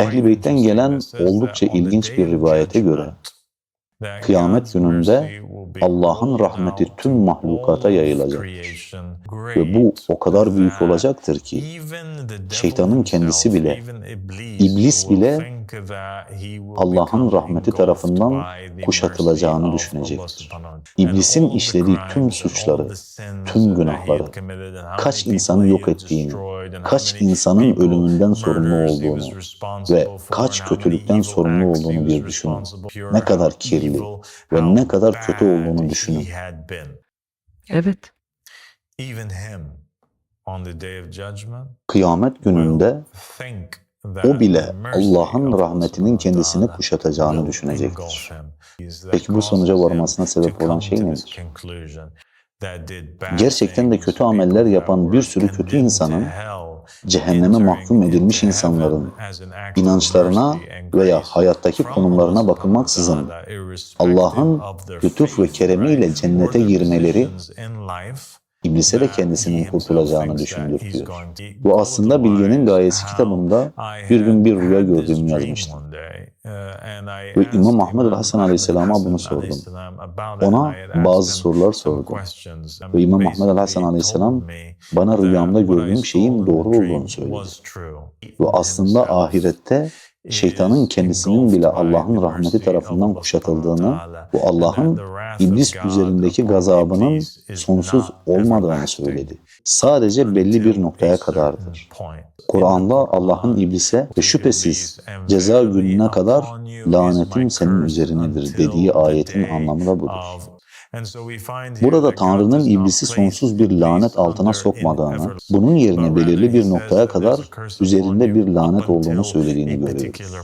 Ehl-i Beyt'ten gelen oldukça ilginç bir rivayete göre kıyamet gününde Allah'ın rahmeti tüm mahlukata yayılacaktır. Ve bu o kadar büyük olacaktır ki şeytanın kendisi bile, iblis bile Allah'ın rahmeti tarafından kuşatılacağını düşünecektir. İblisin işlediği tüm suçları, tüm günahları, kaç insanı yok ettiğini, kaç insanın ölümünden sorumlu olduğunu ve kaç kötülükten sorumlu olduğunu bir düşünün. Ne kadar kirli ve ne kadar kötü olduğunu düşünün. Evet. Kıyamet gününde o bile Allah'ın rahmetinin kendisini kuşatacağını düşünecektir. Peki bu sonuca varmasına sebep olan şey nedir? Gerçekten de kötü ameller yapan bir sürü kötü insanın, cehenneme mahkum edilmiş insanların inançlarına veya hayattaki konumlarına bakılmaksızın Allah'ın lütuf ve keremiyle cennete girmeleri iblise de kendisinin kurtulacağını düşündürtüyor. Bu aslında Bilge'nin Gayesi kitabında bir gün bir rüya gördüğümü yazmıştım. Ve İmam Ahmed Hasan Aleyhisselam'a bunu sordum. Ona bazı sorular sordum. Ve İmam Ahmed Hasan Aleyhisselam bana rüyamda gördüğüm şeyin doğru olduğunu söyledi. Ve aslında ahirette şeytanın kendisinin bile Allah'ın rahmeti tarafından kuşatıldığını, bu Allah'ın iblis üzerindeki gazabının sonsuz olmadığını söyledi. Sadece belli bir noktaya kadardır. Kur'an'da Allah'ın iblise ve şüphesiz ceza gününe kadar lanetim senin üzerinedir dediği ayetin anlamı da budur. Burada Tanrı'nın iblisi sonsuz bir lanet altına sokmadığını, bunun yerine belirli bir noktaya kadar üzerinde bir lanet olduğunu söylediğini görüyoruz.